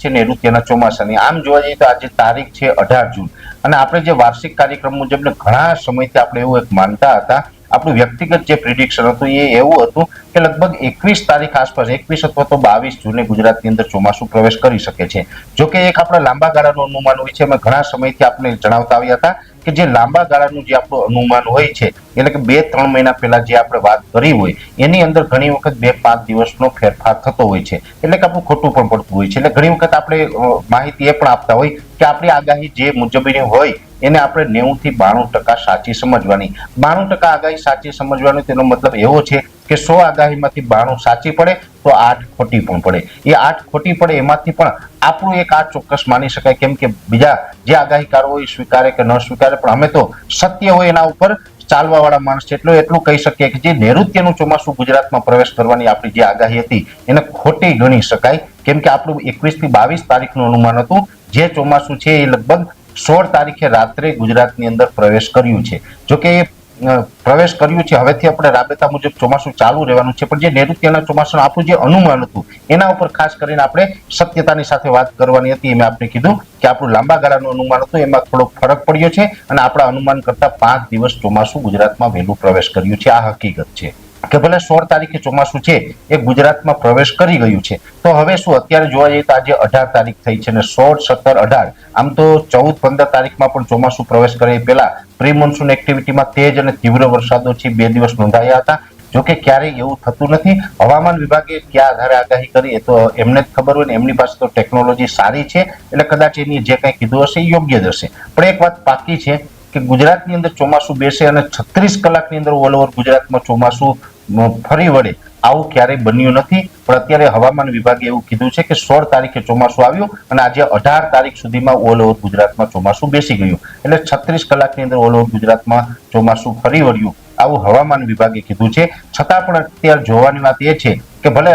છે નૈઋત્યના ચોમાસાની. આમ જોવા જઈએ તો આજે તારીખ છે અઢાર જૂન. અને આપણે જે વાર્ષિક કાર્યક્રમ મુજબ ઘણા સમયથી આપણે એવું એક માનતા હતા આપણું વ્યક્તિગત જે પ્રિડિક્શન હતું એ એવું હતું કે લગભગ એકવીસ તારીખ આસપાસ, એકવીસ અથવા તો બાવીસ જૂને ગુજરાતની અંદર ચોમાસું પ્રવેશ કરી શકે છે. જો કે એક આપણા લાંબા ગાળાનું અનુમાન હોય છે અમે ઘણા સમયથી આપણે જણાવતા આવ્યા હતા કે જે લાંબા ગાળાનું જે આપણું અનુમાન હોય છે, એટલે કે બે ત્રણ મહિના પહેલા જે આપણે વાત કરી હોય, એની અંદર ઘણી વખત બે પાંચ દિવસનો ફેરફાર થતો હોય છે. એટલે કે આપણું ખોટું પણ પડતું હોય છે. એટલે ઘણી વખત આપણે માહિતી એ પણ આપતા હોય કે આપણી આગાહી જે મુજબની હોય એને આપણે નેવું થી બાણું ટકા સાચી સમજવાની. બાણું ટકા આગાહી સાચી સમજવાની તેનો મતલબ એવો છે કે સો આગાહીમાંથી બાણું સાચી પડે તો આઠ ખોટી પણ પડે. એ આઠ ખોટી પડે એમાંથી પણ આપણું એક આ ચોક્કસ માની શકાય કેમ કે બીજા જે આગાહીકારો હોય સ્વીકારે કે ન સ્વીકારે, પણ અમે તો સત્ય હોય એના ઉપર ચાલવા વાળા માણસ છે. એટલું એટલું કહી શકીએ કે જે નૈઋત્યનું ચોમાસું ગુજરાતમાં પ્રવેશ કરવાની આપણી જે આગાહી હતી, એને ખોટી ગણી શકાય. કેમ કે આપણું એકવીસથી બાવીસ તારીખનું અનુમાન હતું. જે ચોમાસું છે એ લગભગ સોળ તારીખે રાત્રે ગુજરાતની અંદર પ્રવેશ કર્યું છે. જો કે પ્રવેશ કર્યું છે. હવેથી આપણે રાબેતા મુજબ ચોમાસું ચાલુ રહેવાનું છે. પણ જે નૈઋત્યના ચોમાસાનું આપણું જે અનુમાન હતું, એના ઉપર ખાસ કરીને આપણે સત્યતાની સાથે વાત કરવાની હતી. એમ આપણે કીધું કે આપણું લાંબા ગાળાનું અનુમાન હતું. એમાં થોડોક ફરક પડ્યો છે અને આપણા અનુમાન કરતા પાંચ દિવસ ચોમાસું ગુજરાતમાં વહેલું પ્રવેશ કર્યું છે. આ હકીકત છે. કે ભલે સોળ તારીખે ચોમાસું છે, એ ગુજરાતમાં પ્રવેશ કરી ગયું છે. તો હવે શું અત્યારે જોવા જઈએ તો આજે અઢાર તારીખ થઈ છે અને સોળ, સત્તર, અઢાર, આમ તો ચૌદ, પંદર તારીખમાં પણ ચોમાસું પ્રવેશ કરે એ પહેલા પ્રી મોન્સૂન એક્ટિવિટીમાં તેજ અને તીવ્ર વરસાદો છે બે દિવસ નોંધાયા હતા. જોકે ક્યારેય એવું થતું નથી. હવામાન વિભાગે ક્યાં આધારે આગાહી કરી એ તો એમને જ ખબર હોય ને, એમની પાસે તો ટેકનોલોજી સારી છે. એટલે કદાચ એની જે કંઈ કીધું હશે એ યોગ્ય જ હશે. પણ એક વાત પાકી છે કે ગુજરાતની અંદર ચોમાસું બેસે અને છત્રીસ કલાકની અંદર ઓલ ઓવર ગુજરાતમાં ચોમાસું ફરી વળે. આવું ક્યારેય બન્યું નથી. પણ અત્યારે હવામાન વિભાગે એવું કીધું છે કે સોળ તારીખે ચોમાસું આવ્યું અને આજે અઢાર તારીખ સુધીમાં ઓલ ઓવર ગુજરાતમાં ચોમાસું બેસી ગયું. એટલે છત્રીસ કલાકની અંદર ઓલ ગુજરાતમાં ચોમાસું ફરી વળ્યું. આવું હવામાન વિભાગે કીધું છે. છતાં પણ અત્યારે જોવાની વાત એ છે કે ભલે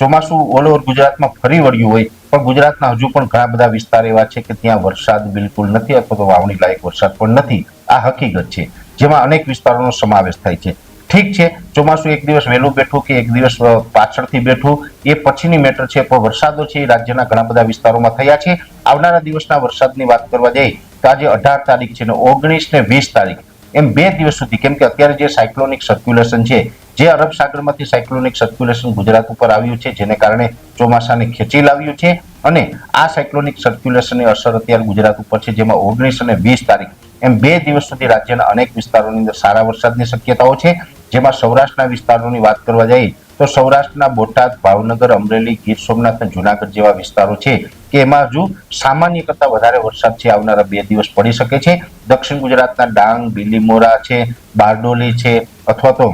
ચોમાસું ઓલ ઓવર ગુજરાતમાં ફરી વળ્યું હોય, પણ ગુજરાતના હજુ પણ ઘણા બધા વિસ્તાર એવા છે કે ત્યાં વરસાદ બિલકુલ નથી અથવા તો વાવણી લાયક વરસાદ પણ નથી. આ હકીકત છે. જેમાં અનેક વિસ્તારોનો સમાવેશ થાય છે. ઠીક છે, ચોમાસું એક દિવસ વહેલું બેઠું કે એક દિવસ પાછળથી બેઠું, એ પછીની મેટર છે, પણ વરસાદો છે એ રાજ્યના ઘણા બધા વિસ્તારોમાં થયા છે. આવનારા દિવસના વરસાદની વાત કરવા જઈએ તો આજે અઢાર તારીખ છે ને ઓગણીસ ને વીસ તારીખ. એમ બે દિવસ સુધી, કેમ કે અત્યારે જે સાયક્લોનિક સર્ક્યુલેશન છે, જે અરબ સાગરમાંથી સાયક્લોનિક સર્ક્યુલેશન ગુજરાત ઉપર આવ્યું છે, જેને કારણે ચોમાસાને ખેંચી લાવ્યું છે, અને આ સાયક્લોનિક સર્ક્યુલેશનની અસર અત્યારે ગુજરાત ઉપર છે, જેમાં ઓગણીસ અને વીસ તારીખ, એમ બે દિવસ સુધી રાજ્યના અનેક વિસ્તારોની અંદર સારા વરસાદની શક્યતાઓ છે જેમાં સૌરાષ્ટ્રના વિસ્તારોની વાત કરવા જઈએ, તો સૌરાષ્ટ્રના બોટાદ, ભાવનગર, અમરેલી, ગીર સોમનાથ અને જુનાગઢ જેવા વિસ્તારો છે કે એમાં હજુ સામાન્ય કરતા વધારે વરસાદ છે. આવનારા બે દિવસ પડી શકે છે. દક્ષિણ ગુજરાતના ડાંગ, બીલીમોરા છે, બારડોલી છે અથવા તો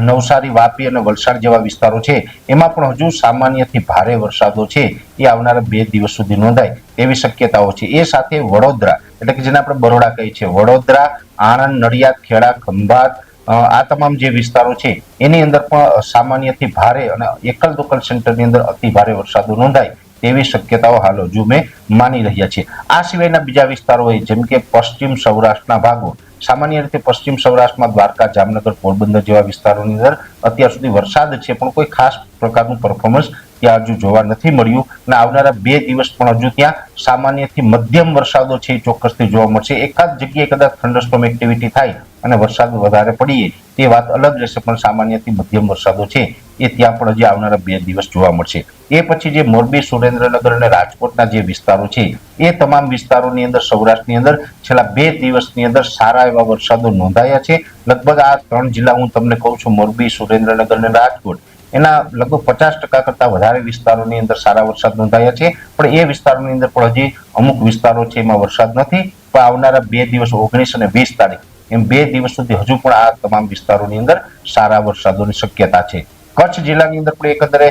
નવસારી, વાપી અને વલસાડ જેવા વિસ્તારો છે. એમાં પણ હજુ સામાન્યથી ભારે વરસાદો છે. એ આવનારા બે દિવસ સુધી નોંધાય એવી શક્યતાઓ છે. એ સાથે વડોદરા, એટલે કે જેને આપણે બરોડા કહીએ છીએ, વડોદરા, આણંદ, નડિયાદ, ખેડા, ખંભાત આ તમામ જે વિસ્તારો છે, એની અંદર પણ સામાન્યથી ભારે અને એકલ દોકલ સેન્ટરની અંદર અતિ ભારે વરસાદો નોંધાય તેવી શક્યતાઓ હાલ હજુ મેં માની રહ્યા છે આ સિવાયના બીજા વિસ્તારો હોય જેમ કે પશ્ચિમ સૌરાષ્ટ્રના ભાગો, સામાન્ય રીતે પશ્ચિમ સૌરાષ્ટ્રમાં દ્વારકા, જામનગર, પોરબંદર જેવા વિસ્તારોની અંદર અત્યાર સુધી વરસાદ છે, પણ કોઈ ખાસ પ્રકારનું પરફોર્મન્સ ત્યાં હજુ જોવા નથી મળ્યું અને આવનારા બે દિવસ પણ હજુ ત્યાં સામાન્યથી મધ્યમ વરસાદો છે એ ચોક્કસથી જોવા મળશે. એકાદ જગ્યાએ કદાચ થંડરસ્ટોમ એક્ટિવિટી થાય અને વરસાદ વધારે પડીએ, તે વાત અલગ રહેશે પણ સામાન્યથી મધ્યમ વરસાદો છે, એ ત્યાં પણ હજી આવનારા બે દિવસ જોવા મળશે. એ પછી જે મોરબી, સુરેન્દ્રનગર અને રાજકોટના જે વિસ્તારો છે, એ તમામ વિસ્તારોની અંદર, સૌરાષ્ટ્રની અંદર છેલ્લા બે દિવસની અંદર સારા એવા વરસાદો નોંધાયા છે. લગભગ આ ત્રણ જિલ્લા હું તમને કહું છું, મોરબી, સુરેન્દ્રનગર અને રાજકોટ. એના લગભગ પચાસ ટકા કરતા વધારે વિસ્તારોની અંદર સારા વરસાદ નોંધાયા છે, પણ એ વિસ્તારોની અંદર પણ હજી અમુક વિસ્તારો છે એમાં વરસાદ નથી. પણ આવનારા બે દિવસ ઓગણીસ અને વીસ તારીખ એમ બે દિવસ સુધી હજુ પણ આ તમામ વિસ્તારોની અંદર સારા વરસાદોની શક્યતા છે. કચ્છ જિલ્લાની અંદર પણ એકંદરે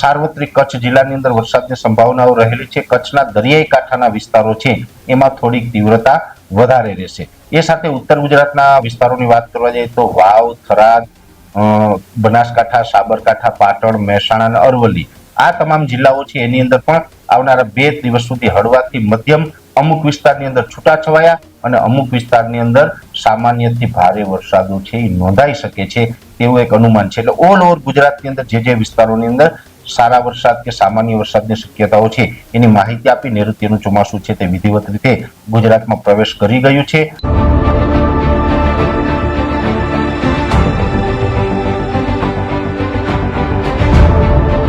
સાર્વત્રિક કચ્છ જિલ્લાની અંદર વરસાદની સંભાવનાઓ રહેલી છે. કચ્છના દરિયાઈ કાંઠાના વિસ્તારો છે, એમાં થોડીક તીવ્રતા વધારે રહેશે. એ સાથે ઉત્તર ગુજરાતના વિસ્તારોની વાત કરવા જઈએ તો વાવ, થરાદ બનાસકાંઠા, સાબરકાંઠા, પાટણ, મહેસાણા અને અરવલ્લી. આ તમામ જિલ્લાઓ છે, એની અંદર પણ આવનારા બે દિવસ સુધી હળવાથી મધ્યમ અમુક વિસ્તારની અંદર છૂટાછવાયા અને અમુક વિસ્તારની અંદર સામાન્યથી ભારે વરસાદો છે એ નોંધાઈ શકે છે તેવું એક અનુમાન છે. એટલે ઓલ ઓવર ગુજરાતની અંદર જે જે વિસ્તારોની અંદર સારા વરસાદ કે સામાન્ય વરસાદની શક્યતાઓ છે એની માહિતી આપી નૈઋત્યનું ચોમાસું છે તે વિધિવત રીતે ગુજરાતમાં પ્રવેશ કરી ગયું છે.